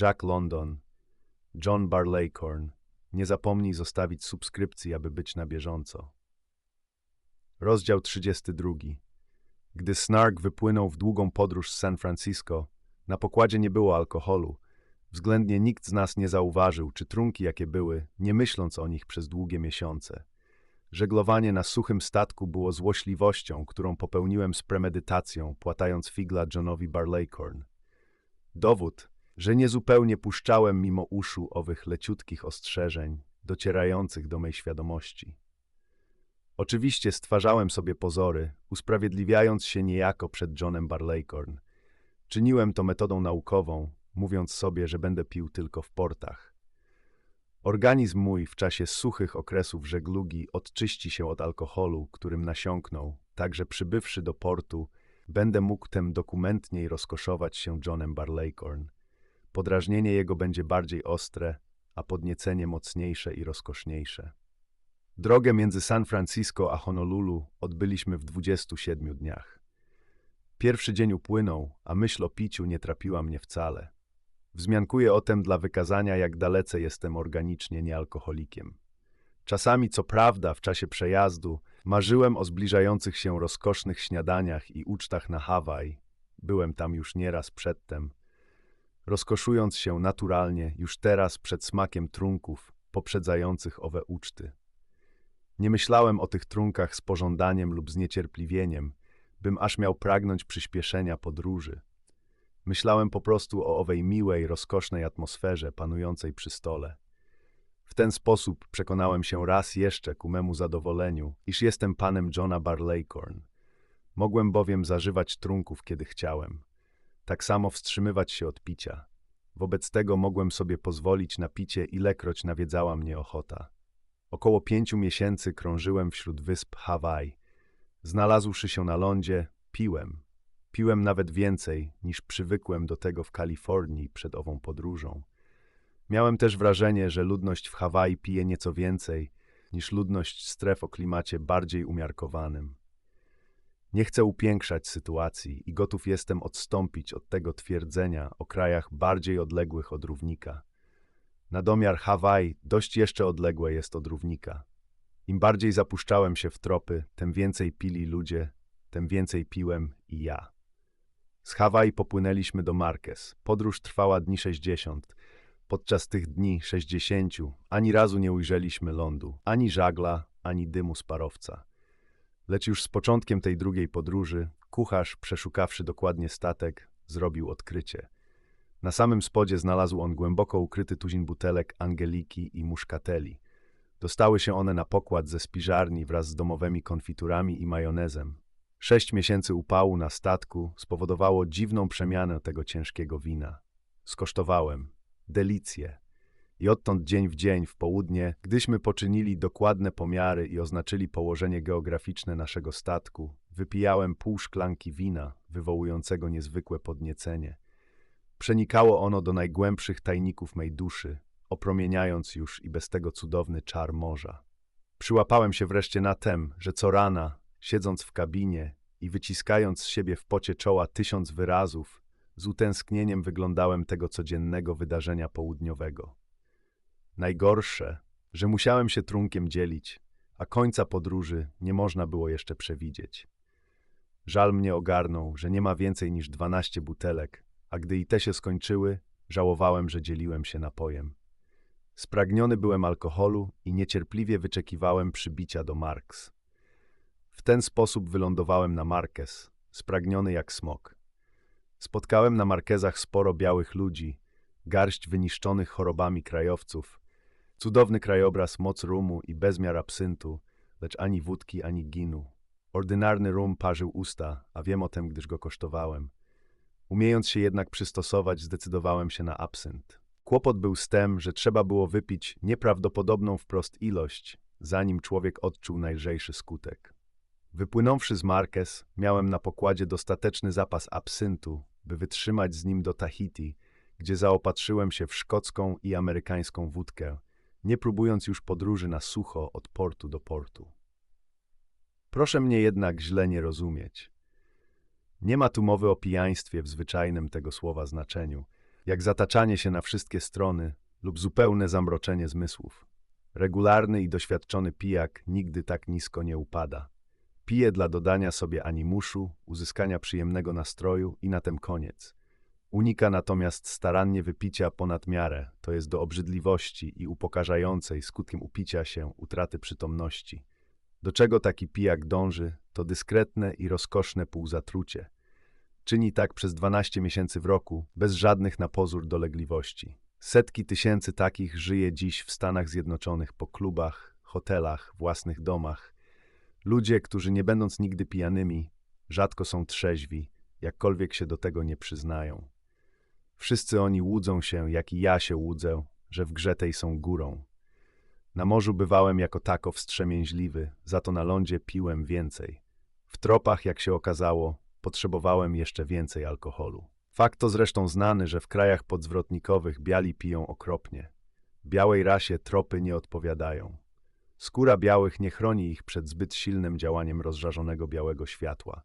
Jack London, John Barleycorn. Nie zapomnij zostawić subskrypcji, aby być na bieżąco. Rozdział 32. Gdy Snark wypłynął w długą podróż z San Francisco, na pokładzie nie było alkoholu. Względnie nikt z nas nie zauważył, czy trunki jakie były, nie myśląc o nich przez długie miesiące. Żeglowanie na suchym statku było złośliwością, którą popełniłem z premedytacją, płatając figla Johnowi Barleycorn. Dowód, że niezupełnie puszczałem mimo uszu owych leciutkich ostrzeżeń, docierających do mej świadomości. Oczywiście stwarzałem sobie pozory, usprawiedliwiając się niejako przed Johnem Barleycorn. Czyniłem to metodą naukową, mówiąc sobie, że będę pił tylko w portach. Organizm mój w czasie suchych okresów żeglugi odczyści się od alkoholu, którym nasiąknął, tak że przybywszy do portu, będę mógł tem dokumentniej rozkoszować się Johnem Barleycorn. Podrażnienie jego będzie bardziej ostre, a podniecenie mocniejsze i rozkoszniejsze. Drogę między San Francisco a Honolulu odbyliśmy w 27 dniach. Pierwszy dzień upłynął, a myśl o piciu nie trapiła mnie wcale. Wzmiankuję o tym dla wykazania, jak dalece jestem organicznie niealkoholikiem. Czasami, co prawda, w czasie przejazdu marzyłem o zbliżających się rozkosznych śniadaniach i ucztach na Hawaj. Byłem tam już nieraz przedtem. Rozkoszując się naturalnie już teraz przed smakiem trunków poprzedzających owe uczty. Nie myślałem o tych trunkach z pożądaniem lub z niecierpliwieniem, bym aż miał pragnąć przyspieszenia podróży. Myślałem po prostu o owej miłej, rozkosznej atmosferze panującej przy stole. W ten sposób przekonałem się raz jeszcze ku memu zadowoleniu, iż jestem panem Johna Barleycorn. Mogłem bowiem zażywać trunków, kiedy chciałem. Tak samo wstrzymywać się od picia. Wobec tego mogłem sobie pozwolić na picie, ilekroć nawiedzała mnie ochota. Około pięciu miesięcy krążyłem wśród wysp Hawaj. Znalazłszy się na lądzie, piłem. Piłem nawet więcej, niż przywykłem do tego w Kalifornii przed ową podróżą. Miałem też wrażenie, że ludność w Hawaii pije nieco więcej niż ludność stref o klimacie bardziej umiarkowanym. Nie chcę upiększać sytuacji i gotów jestem odstąpić od tego twierdzenia o krajach bardziej odległych od równika. Na domiar Hawaj dość jeszcze odległe jest od równika. Im bardziej zapuszczałem się w tropy, tym więcej pili ludzie, tym więcej piłem i ja. Z Hawaj popłynęliśmy do Marquez. Podróż trwała dni sześćdziesiąt. Podczas tych dni sześćdziesięciu ani razu nie ujrzeliśmy lądu, ani żagla, ani dymu z parowca. Lecz już z początkiem tej drugiej podróży, kucharz, przeszukawszy dokładnie statek, zrobił odkrycie. Na samym spodzie znalazł on głęboko ukryty tuzin butelek Angeliki i Muszkateli. Dostały się one na pokład ze spiżarni wraz z domowymi konfiturami i majonezem. Sześć miesięcy upału na statku spowodowało dziwną przemianę tego ciężkiego wina. Skosztowałem. Delicje. I odtąd dzień w dzień, w południe, gdyśmy poczynili dokładne pomiary i oznaczyli położenie geograficzne naszego statku, wypijałem pół szklanki wina, wywołującego niezwykłe podniecenie. Przenikało ono do najgłębszych tajników mej duszy, opromieniając już i bez tego cudowny czar morza. Przyłapałem się wreszcie na tem, że co rana, siedząc w kabinie i wyciskając z siebie w pocie czoła tysiąc wyrazów, z utęsknieniem wyglądałem tego codziennego wydarzenia południowego. Najgorsze, że musiałem się trunkiem dzielić, a końca podróży nie można było jeszcze przewidzieć. Żal mnie ogarnął, że nie ma więcej niż dwanaście butelek, a gdy i te się skończyły, żałowałem, że dzieliłem się napojem. Spragniony byłem alkoholu i niecierpliwie wyczekiwałem przybicia do Marks. W ten sposób wylądowałem na Marquez, spragniony jak smok. Spotkałem na Markezach sporo białych ludzi, garść wyniszczonych chorobami krajowców, cudowny krajobraz moc rumu i bezmiar absyntu, lecz ani wódki, ani ginu. Ordynarny rum parzył usta, a wiem o tym, gdyż go kosztowałem. Umiejąc się jednak przystosować, zdecydowałem się na absynt. Kłopot był z tym, że trzeba było wypić nieprawdopodobną wprost ilość, zanim człowiek odczuł najlżejszy skutek. Wypłynąwszy z Marquez, miałem na pokładzie dostateczny zapas absyntu, by wytrzymać z nim do Tahiti, gdzie zaopatrzyłem się w szkocką i amerykańską wódkę, nie próbując już podróży na sucho od portu do portu. Proszę mnie jednak źle nie rozumieć. Nie ma tu mowy o pijaństwie w zwyczajnym tego słowa znaczeniu. jak zataczanie się na wszystkie strony lub zupełne zamroczenie zmysłów. Regularny i doświadczony pijak nigdy tak nisko nie upada. Pije dla dodania sobie animuszu, uzyskania przyjemnego nastroju i na tym koniec. Unika natomiast starannie wypicia ponad miarę, to jest do obrzydliwości i upokarzającej skutkiem upicia się utraty przytomności. Do czego taki pijak dąży, to dyskretne i rozkoszne półzatrucie. Czyni tak przez 12 miesięcy w roku, bez żadnych na pozór dolegliwości. Setki tysięcy takich żyje dziś w Stanach Zjednoczonych po klubach, hotelach, własnych domach. Ludzie, którzy nie będąc nigdy pijanymi, rzadko są trzeźwi, jakkolwiek się do tego nie przyznają. Wszyscy oni łudzą się, jak i ja się łudzę, że w grze tej są górą. Na morzu bywałem jako tako wstrzemięźliwy, za to na lądzie piłem więcej. W tropach, jak się okazało, potrzebowałem jeszcze więcej alkoholu. Fakt to zresztą znany, że w krajach podzwrotnikowych biali piją okropnie. Białej rasie tropy nie odpowiadają. Skóra białych nie chroni ich przed zbyt silnym działaniem rozżarzonego białego światła.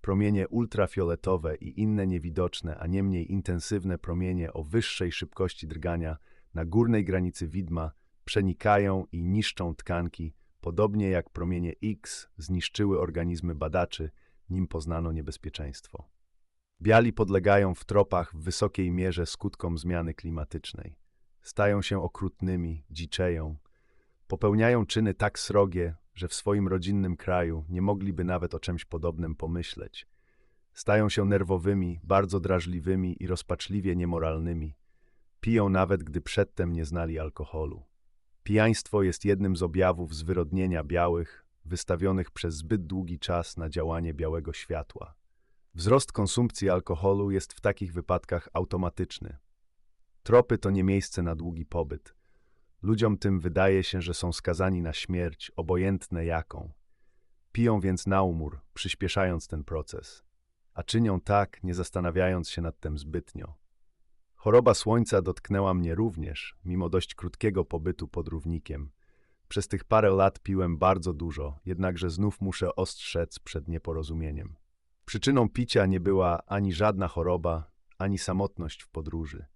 Promienie ultrafioletowe i inne niewidoczne, a nie mniej intensywne promienie o wyższej szybkości drgania na górnej granicy widma przenikają i niszczą tkanki, podobnie jak promienie X zniszczyły organizmy badaczy, nim poznano niebezpieczeństwo. Biali podlegają w tropach w wysokiej mierze skutkom zmiany klimatycznej. Stają się okrutnymi, dziczeją, popełniają czyny tak srogie, że w swoim rodzinnym kraju nie mogliby nawet o czymś podobnym pomyśleć. Stają się nerwowymi, bardzo drażliwymi i rozpaczliwie niemoralnymi. Piją nawet, gdy przedtem nie znali alkoholu. Pijaństwo jest jednym z objawów zwyrodnienia białych, wystawionych przez zbyt długi czas na działanie białego światła. Wzrost konsumpcji alkoholu jest w takich wypadkach automatyczny. Tropy to nie miejsce na długi pobyt. Ludziom tym wydaje się, że są skazani na śmierć, obojętne jaką. Piją więc na umór, przyspieszając ten proces. A czynią tak, nie zastanawiając się nad tym zbytnio. Choroba słońca dotknęła mnie również, mimo dość krótkiego pobytu pod równikiem. Przez tych parę lat piłem bardzo dużo, jednakże znów muszę ostrzec przed nieporozumieniem. Przyczyną picia nie była ani żadna choroba, ani samotność w podróży.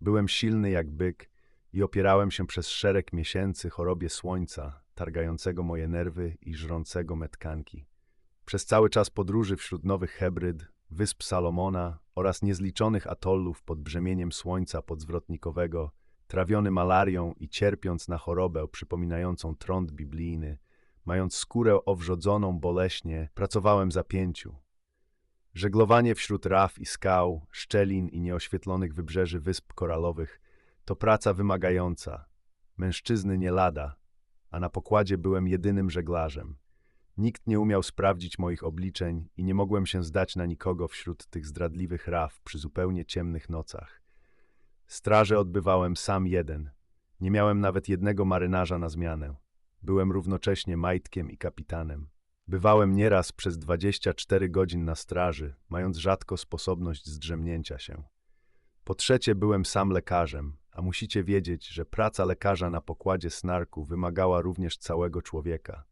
Byłem silny jak byk i opierałem się przez szereg miesięcy chorobie słońca, targającego moje nerwy i żrącego metkanki. Przez cały czas podróży wśród Nowych Hebryd, Wysp Salomona oraz niezliczonych atollów pod brzemieniem słońca podzwrotnikowego, trawiony malarią i cierpiąc na chorobę przypominającą trąd biblijny, mając skórę owrzodzoną boleśnie, pracowałem za pięciu. Żeglowanie wśród raf i skał, szczelin i nieoświetlonych wybrzeży wysp koralowych to praca wymagająca. Mężczyzny nie lada, a na pokładzie byłem jedynym żeglarzem. Nikt nie umiał sprawdzić moich obliczeń i nie mogłem się zdać na nikogo wśród tych zdradliwych raf przy zupełnie ciemnych nocach. Straże odbywałem sam jeden. Nie miałem nawet jednego marynarza na zmianę. Byłem równocześnie majtkiem i kapitanem. Bywałem nieraz przez 24 godzin na straży, mając rzadko sposobność zdrzemnięcia się. Po trzecie, byłem sam lekarzem, a musicie wiedzieć, że praca lekarza na pokładzie snarku wymagała również całego człowieka.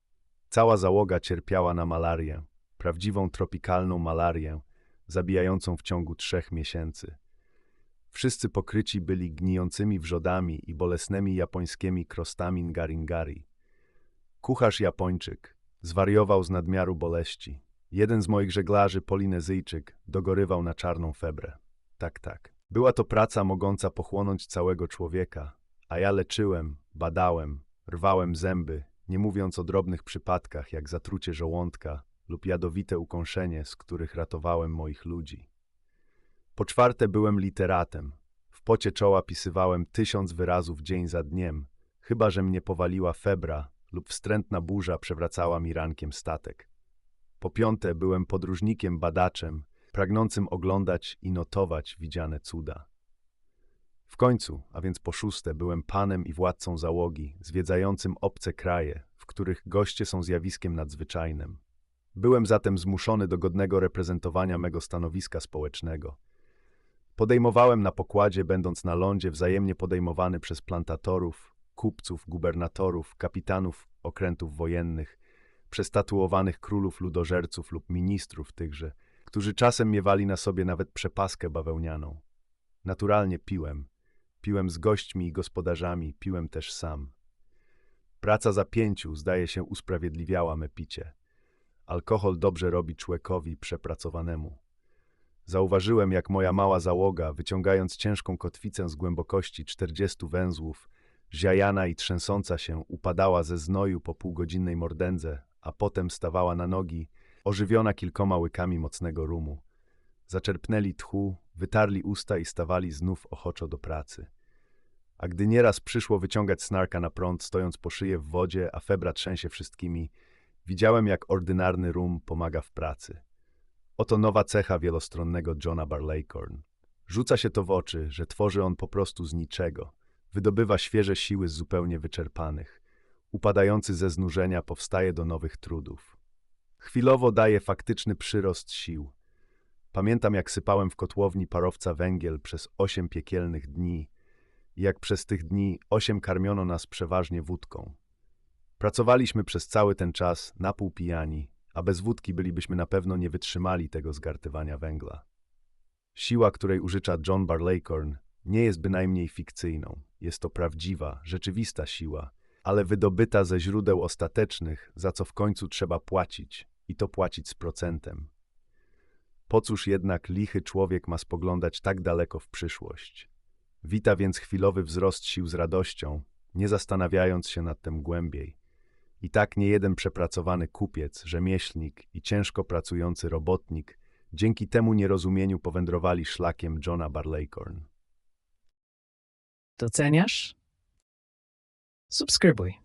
Cała załoga cierpiała na malarię, prawdziwą tropikalną malarię, zabijającą w ciągu trzech miesięcy. Wszyscy pokryci byli gnijącymi wrzodami i bolesnymi japońskimi krostami ngaringari. Kucharz Japończyk zwariował z nadmiaru boleści. Jeden z moich żeglarzy, Polinezyjczyk, dogorywał na czarną febrę. Tak, tak. Była to praca mogąca pochłonąć całego człowieka, a ja leczyłem, badałem, rwałem zęby, nie mówiąc o drobnych przypadkach jak zatrucie żołądka lub jadowite ukąszenie, z których ratowałem moich ludzi. Po czwarte byłem literatem. W pocie czoła pisywałem tysiąc wyrazów dzień za dniem, chyba że mnie powaliła febra lub wstrętna burza przewracała mi rankiem statek. Po piąte byłem podróżnikiem badaczem, pragnącym oglądać i notować widziane cuda. W końcu, a więc po szóste, byłem panem i władcą załogi, zwiedzającym obce kraje, w których goście są zjawiskiem nadzwyczajnym. Byłem zatem zmuszony do godnego reprezentowania mego stanowiska społecznego. Podejmowałem na pokładzie, będąc na lądzie, wzajemnie podejmowany przez plantatorów, kupców, gubernatorów, kapitanów okrętów wojennych, przestatuowanych królów ludożerców lub ministrów tychże, którzy czasem miewali na sobie nawet przepaskę bawełnianą. Naturalnie piłem. Piłem z gośćmi i gospodarzami, piłem też sam. Praca za pięciu, zdaje się, usprawiedliwiała me picie. Alkohol dobrze robi człowiekowi przepracowanemu. Zauważyłem, jak moja mała załoga, wyciągając ciężką kotwicę z głębokości 40 węzłów, ziajana i trzęsąca się, upadała ze znoju po półgodzinnej mordędze, a potem stawała na nogi, ożywiona kilkoma łykami mocnego rumu. Zaczerpnęli tchu, wytarli usta i stawali znów ochoczo do pracy. A gdy nieraz przyszło wyciągać snarka na prąd, stojąc po szyję w wodzie, a febra trzęsie wszystkimi, widziałem, jak ordynarny rum pomaga w pracy. Oto nowa cecha wielostronnego Johna Barleycorn. Rzuca się to w oczy, że tworzy on po prostu z niczego. Wydobywa świeże siły z zupełnie wyczerpanych. Upadający ze znużenia powstaje do nowych trudów. Chwilowo daje faktyczny przyrost sił. Pamiętam, jak sypałem w kotłowni parowca węgiel przez osiem piekielnych dni i jak przez tych dni osiem karmiono nas przeważnie wódką. Pracowaliśmy przez cały ten czas na pół pijani, a bez wódki bylibyśmy na pewno nie wytrzymali tego zgartywania węgla. Siła, której użycza John Barleycorn, nie jest bynajmniej fikcyjną. Jest to prawdziwa, rzeczywista siła, ale wydobyta ze źródeł ostatecznych, za co w końcu trzeba płacić, i to płacić z procentem. Po cóż jednak lichy człowiek ma spoglądać tak daleko w przyszłość? Wita więc chwilowy wzrost sił z radością, nie zastanawiając się nad tym głębiej. I tak niejeden przepracowany kupiec, rzemieślnik i ciężko pracujący robotnik dzięki temu nierozumieniu powędrowali szlakiem Johna Barleycorn. Doceniasz? Subscribe.